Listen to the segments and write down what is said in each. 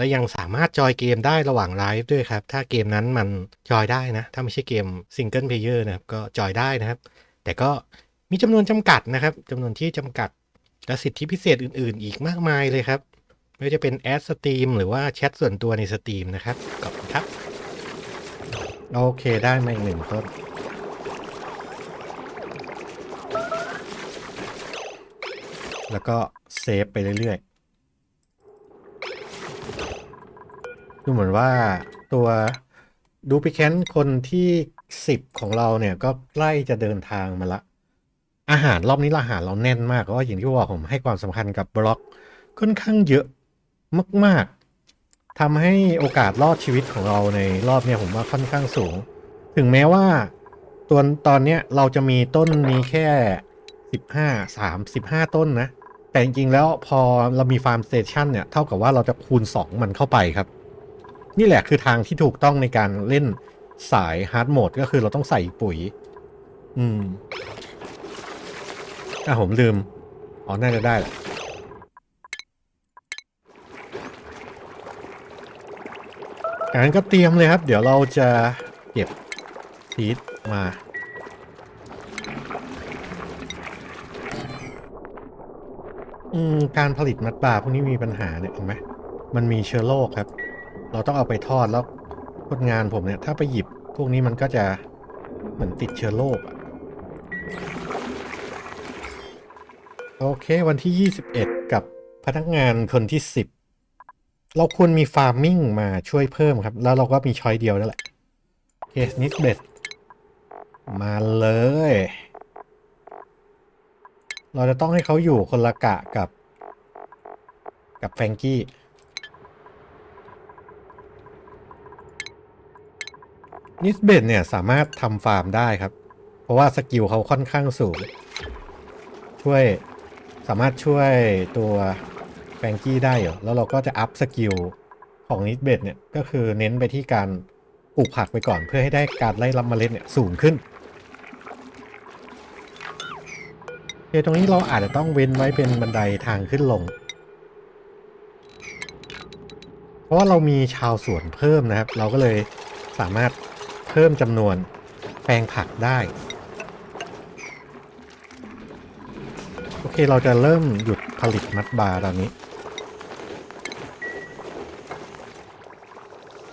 และยังสามารถจอยเกมได้ระหว่างไลฟ์ด้วยครับ ถ้าเกมนั้นมันจอยได้นะ ถ้าไม่ใช่เกมซิงเกิลเพลเยอร์นะครับ ก็จอยได้นะครับ แต่ก็มีจำนวนจำกัดนะครับจำนวนที่จำกัด และสิทธิพิเศษอื่น ๆ อีกมากมายเลยครับไม่ว่าจะเป็นแอดสตรีมหรือว่าแชทส่วนตัวในสตรีมนะครับขอบคุณครับ โอเคได้มาอีกหนึ่งต้นแล้วก็เซฟไปเรื่อยๆ ดูเหมือนว่าตัวดูพิแคนคนที่สิบของเราเนี่ยก็ใกล้จะเดินทางมาละ อาหารรอบนี้อาหารเราแน่นมากเพราะว่าอย่างที่บอกผมให้ความสำคัญกับบล็อกค่อนข้างเยอะมาก ๆทำให้โอกาสรอดชีวิตของเราในรอบเนี้ยผมว่าค่อนข้างสูง ถึงแม้ว่าตัวตอนเนี้ยเราจะมีต้นนี้แค่สิบห้าสามสิบห้าต้นนะ แต่จริงๆแล้วพอเรามีฟาร์มสเตชันเนี่ย เท่ากับว่าเราจะคูณ2มันเข้าไปครับ นี่แหละคือทางที่ถูกต้องในการเล่นสายฮาร์ดโหมดก็คือเราต้องใส่ปุ๋ย อืมอะผมลืม อ๋อ น่าจะได้แหละงั้นก็เตรียมเลยครับ เดี๋ยวเราจะเก็บซีดมาอืมการผลิตมัดบาพวกนี้มีปัญหาเนี่ยเห็นไหมมันมีเชื้อโรคครับ เราต้องเอาไปทอดแล้วคนงานผมเนี่ย ถ้าไปหยิบพวกนี้มันก็จะเหมือนติดเชื้อโรคอะโอเค วันที่ 21 กับพนักงานคนที่ 10 เราควรมีฟาร์มมิ่งมาช่วยเพิ่มครับ แล้วเราก็มีช้อยเดียวนั่นแหละเคสนิสเบสมาเลย เราจะต้องให้เขาอยู่คนละกะกับ กับแฟงกี้ นิสเบนเนี่ยสามารถทำฟาร์มได้ครับ เพราะว่าสกิลเขาค่อนข้างสูง ช่วยสามารถช่วยตัวแฟงกี้ได้เหรอแล้วเราก็จะอัพสกิลของนิสเบนเนี่ยก็คือเน้นไปที่การปลูกผักไปก่อนเพื่อให้ได้การไล่รับเมล็ดเนี่ยสูงขึ้นโอเคตรงนี้เราอาจจะต้องเว้นไว้เป็นบันไดทางขึ้นลง เพราะว่าเรามีชาวสวนเพิ่มนะครับ เราก็เลยสามารถ เพิ่มจำนวนแปลงผักได้ โอเคเราจะเริ่มหยุดผลิตมัดบาร์ตอนนี้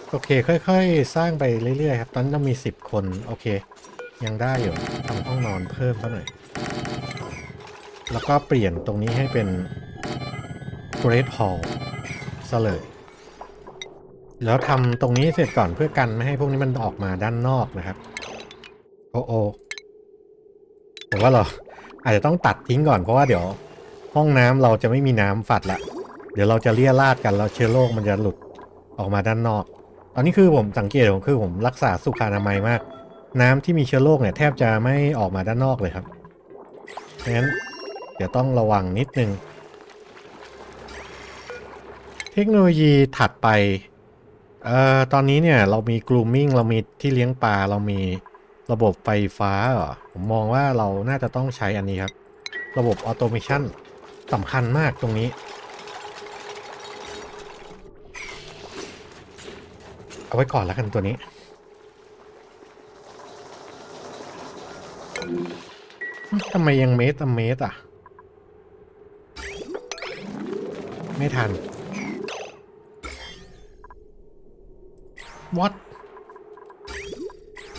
โอเคค่อยๆ สร้างไปเรื่อยๆครับ ตอนนี้เรามี 10 คน โอเค ยังได้อยู่ทำห้องนอนเพิ่มซะหน่อย แล้วก็เปลี่ยนตรงนี้ให้เป็น Great Hall ซะเลย แล้วทำตรงนี้เสร็จก่อนเพื่อกันไม่ให้พวกนี้มันออกมาด้านนอกนะครับ โอ้โอแต่ว่าเราอาจจะต้องตัดทิ้งก่อนเพราะว่าเดี๋ยว ห้องน้ำเราจะไม่มีน้ำฝัดละ เดี๋ยวเราจะเลี่ยราดกันแล้วเชื้อโรคมันจะหลุดออกมาด้านนอก ตอนนี้คือผมสังเกตผมคือผมรักษาสุขอนามัยมาก น้ำที่มีเชื้อโรคเนี่ยแทบจะไม่ออกมาด้านนอกเลยครับงั้นเดี๋ยวต้องระวังนิดนึง เทคโนโลยีถัดไป เอ่อตอนนี้เนี่ยเรามี grooming เรามีที่เลี้ยงปลาเรามีระบบไฟฟ้าเหรอผมมองว่าเราน่าจะต้องใช้อันนี้ครับ ระบบออโตเมชันสำคัญมากตรงนี้ เอาไว้ก่อนแล้วกันตัวนี้ ทำไมยังเมตรเมตรอะ ไม่ทัน วัด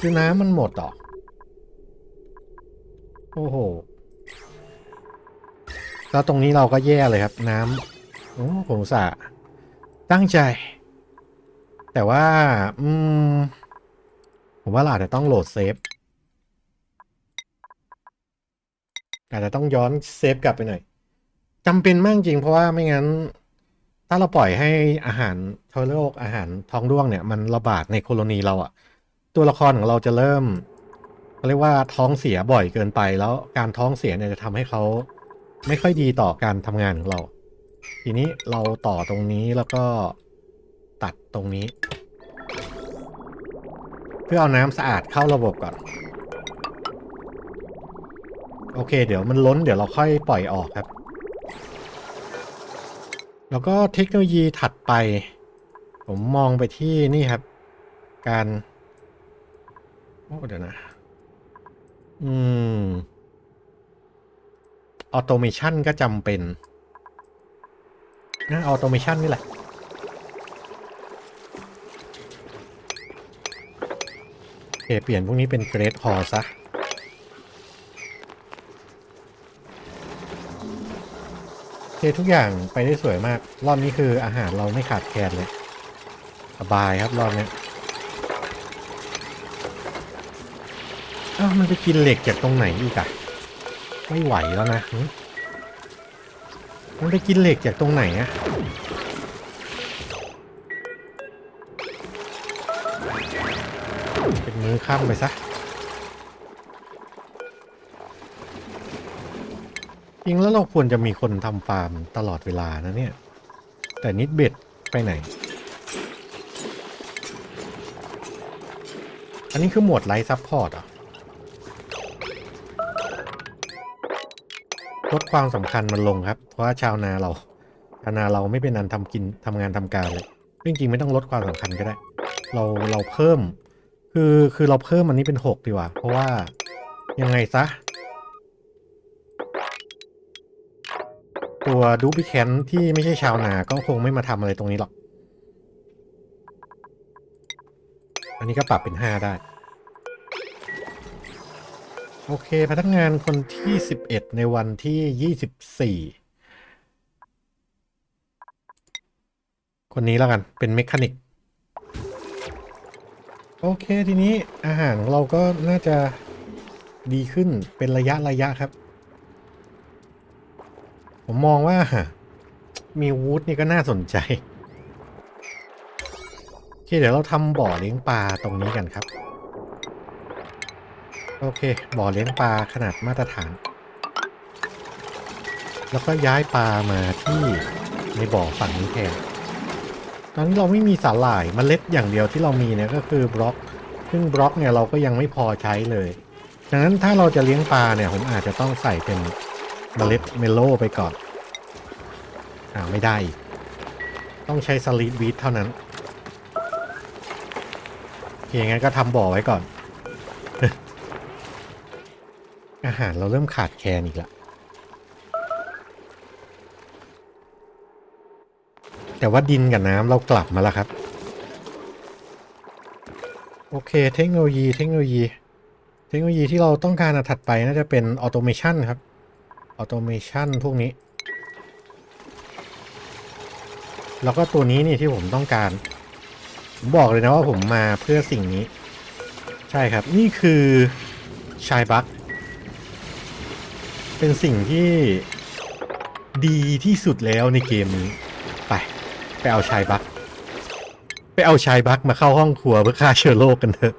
คือน้ำมันหมดเหรอ โอ้โห แล้วตรงนี้เราก็แย่เลยครับ น้ำโอ้ผมสาห์ตั้งใจ แต่ว่า อืม ผมว่าเราอาจจะต้องโหลดเซฟ อาจจะต้องย้อนเซฟกลับไปหน่อยจำเป็นมากจริงเพราะว่าไม่งั้น ถ้าเราปล่อยให้อาหารเชื้อโรคอาหารท้องร่วงเนี่ย มันระบาดในโคโลนีเราอะตัวละครของเราจะเริ่มเขาเรียกว่าท้องเสียบ่อยเกินไป แล้วการท้องเสียเนี่ยจะทำให้เขาไม่ค่อยดีต่อการทำงานของเรา ทีนี้เราต่อตรงนี้แล้วก็ตัดตรงนี้ เพื่อเอาน้ำสะอาดเข้าระบบก่อน โอเค เดี๋ยวมันล้นเดี๋ยวเราค่อยปล่อยออกครับ แล้วก็เทคโนโลยีถัดไป ผมมองไปที่นี่ครับ การ โอ้เดี๋ยวนะ อืมออโตเมชันก็จำเป็นนะออโตเมชันนี่แหละ โอเค เปลี่ยนพวกนี้เป็นเกรดฮอซะ โอ เคทุกอย่างไปได้สวยมาก รอบนี้คืออาหารเราไม่ขาดแคลนเลย สบายครับรอบนี้อ้าวมันไปกินเหล็กจากตรงไหนอีกอะไม่ไหวแล้วนะมันไปกินเหล็กจากตรงไหนอะเป็นมือข้ามไปซะ ริงแล้วเราควรจะมีคนทำฟาร์มตลอดเวลานะเนี่ย แต่นิดเบ็ดไปไหน อันนี้คือหมวดไลท์ซับพอร์ตอะลดความสำคัญมันลงครับ เพราะว่าชาวนาเราชาวนาเราไม่เป็นอันทำกินทำงานทำการเลยจริงๆไม่ต้องลดความสำคัญก็ได้ เราเราเพิ่ม คือคือเราเพิ่มอันนี้เป็นหกดีกว่า เพราะว่ายังไงซะ ตัวดูบิแคนที่ไม่ใช่ชาวนาก็คงไม่มาทำอะไรตรงนี้หรอก อันนี้ก็ปรับเป็นห้าได้ โอเค พนักงานคนที่11ในวันที่24คนนี้แล้วกันเป็นเมคานิกโอเคทีนี้อาหารเราก็น่าจะดีขึ้นเป็นระยะระยะครับ ผมมองว่า มีวูดนี่ก็น่าสนใจโอเคเดี๋ยวเราทำบ่อเลี้ยงปลาตรงนี้กันครับ โอเค บ่อเลี้ยงปลาขนาดมาตรฐาน แล้วก็ย้ายปลามาที่ในบ่อฝั่งนี้แทนตอนนี้เราไม่มีสาหร่ายมเมล็ดอย่างเดียวที่เรามีเนี่ยก็คือบล็อก ซึ่งบล็อกเนี่ยเราก็ยังไม่พอใช้เลยดังนั้นถ้าเราจะเลี้ยงปลาเนี่ยผมอาจจะต้องใส่เป็น เมล็ดเมโลไปก่อน อ่าไม่ได้ ต้องใช้สลีดวีทเท่านั้นโอเคงั้นก็ทำบ่อไว้ก่อน อาหารเราเริ่มขาดแคลนอีกล้วแต่ว่าดินกับน้ำเรากลับมาแล้วครับ โอเค เทคโนโลยี เทคโนโลยี เทคโนโลยีที่เราต้องการอันถัดไปน่าจะเป็นออโตเมชันครับ ออโตเมชันพวกนี้ แล้วก็ตัวนี้นี่ที่ผมต้องการ ผมบอกเลยนะว่าผมมาเพื่อสิ่งนี้ ใช่ครับ นี่คือชายบัคเป็นสิ่งที่ดีที่สุดแล้วในเกมนี้ ไป ไปเอาชายบัคไปเอาชายบัคมาเข้าห้องครัวเพื่อฆ่าเชื้อโรคกันเถอะ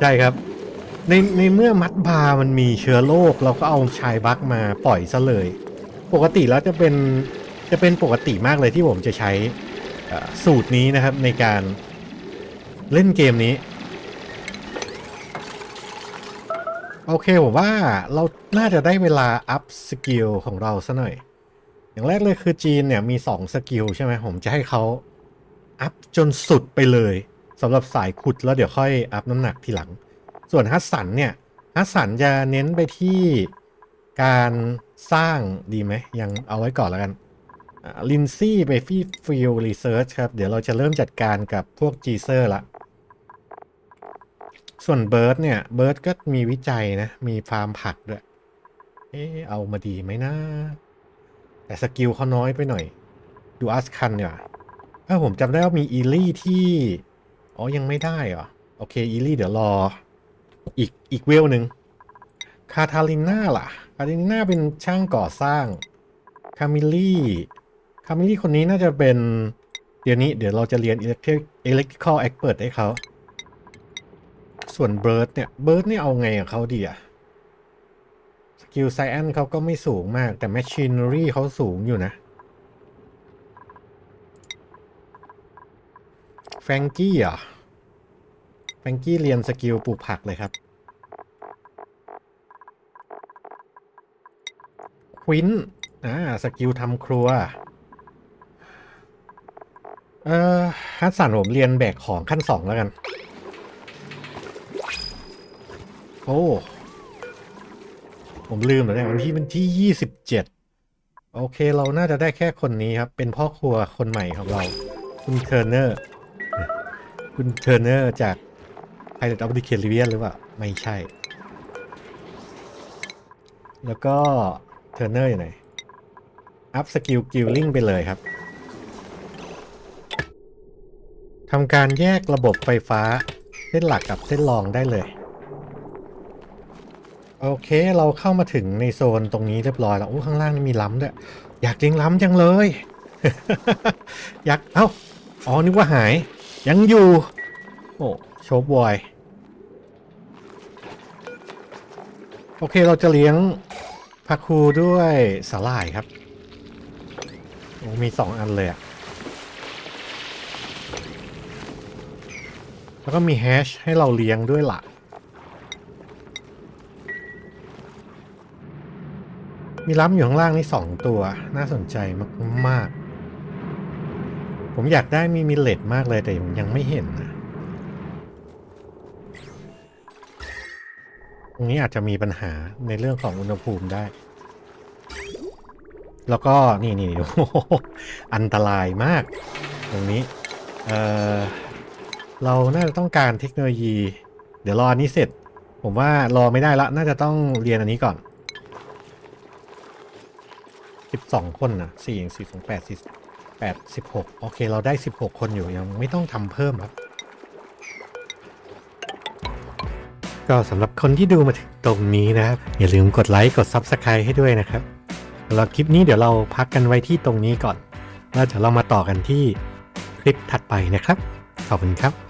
ใช่ครับ ในในเมื่อมัดบาร์มันมีเชื้อโรคเราก็เอาชายบัคมาปล่อยซะเลย ปกติแล้วจะเป็นจะเป็นปกติมากเลยที่ผมจะใช้สูตรนี้นะครับในการเล่นเกมนี้ โอเคผมว่าเราน่าจะได้เวลาอัพสกิลของเราซะหน่อย อย่างแรกเลยคือจีนเนี่ยมี2สกิลใช่ไหมผมจะให้เขาอัพจนสุดไปเลยสำหรับสายขุดแล้วเดี๋ยวค่อยอัพน้ำหนักทีหลัง ส่วนฮัสสันเนี่ยฮัสสันจะเน้นไปที่การสร้างดีไหมยังเอาไว้ก่อนแล้วกันลินซี่ไปฟีฟิลรีเสิร์ชครับ เดี๋ยวเราจะเริ่มจัดการกับพวกจีเซอร์ละ ส่วนเบิร์ดเนี่ยเบิร์ดก็มีวิจัยนะ มีฟาร์มผักด้วย เอ๊ะเอามาดีไหมนะ แต่สกิลเขาน้อยไปหน่อย ดูอัสคันเนี่ยถ้าผมจำได้ว่ามีอีลี่ที่ อ๋อ ยังไม่ได้เหรอ โอเค อีลี่เดี๋ยวรอ อีกอีกเวลหนึ่งคาทาลิน่าล่ะคาทาลิน่าเป็นช่างก่อสร้างคามิลี่คามิลี่คนนี้น่าจะเป็นเดี๋ยวนี้เดี๋ยวเราจะเรียน electric electrical expert ให้เขาส่วนเบิร์ดเนี่ยเบิร์ดนี่เอาไงกับเขาดีอะสกิลไซแอนเขาก็ไม่สูงมาก แต่แมชชีนรีเขาสูงอยู่นะ แฟงกี้เห รอแฟงกี้เรียนสกิลปลูกผักเลยครับควินอ่าสกิลทำครัว เอ่อฮัสสันผมเรียนแบกของขั้นสองแล้วกัน โอ้ ผมลืมแล้วเนี่ยวันที่เป็นที่ยี่สิบเจ็ดโอเคเราน่าจะได้แค่คนนี้ครับ เป็นพ่อครัวคนใหม่ของเรา คุณเทอร์เนอร์ คุณเทอร์เนอร์จาก Pilot of the Caribbean หรือเปล่า ไม่ใช่ แล้วก็เทอร์เนอร์อยู่ไหน อัพสกิลกิลลิ่งไปเลยครับทำการแยกระบบไฟฟ้า เส้นหลักกับเส้นรองได้เลย โอเคเราเข้ามาถึงในโซนตรงนี้เรียบร้อยแล้วโอ้ข้างล่างนี่มีล้ำด้วย อยากเลี้ยงล้ำจังเลย อยาก เอ้า อ๋อนึกว่าหาย ยังอยู่ โอ้ โชบอย โอเคเราจะเลี้ยงพักคูด้วยสาหร่ายครับ โอ้มีสองอันเลยอะแล้วก็มีแฮชให้เราเลี้ยงด้วยล่ะ มีล้ำอยู่ข้างล่างนี่สองตัวน่าสนใจมาก ๆ ผมอยากได้มีมิเลตมากเลยแต่ผมยังไม่เห็น ตรงนี้อาจจะมีปัญหาในเรื่องของอุณหภูมิได้ แล้วก็นี่นี่อันตรายมาก ตรงนี้ เออเราน่าจะต้องการเทคโนโลยี เดี๋ยวรออันนี้เสร็จ ผมว่ารอไม่ได้ละ น่าจะต้องเรียนอันนี้ก่อนสิบสองคนนะสี่สี่สองแปดสี่แปดสิบหกโอเค เราได้สิบหกคนอยู่ยังไม่ต้องทำเพิ่มครับ ก็สำหรับคนที่ดูมาถึงตรงนี้นะครับอย่าลืมกดไลค์กด Subscribe ให้ด้วยนะครับสำหรับคลิปนี้เดี๋ยวเราพักกันไว้ที่ตรงนี้ก่อน แล้วเดี๋ยวเรามาต่อกันที่คลิปถัดไปนะครับ ขอบคุณครับ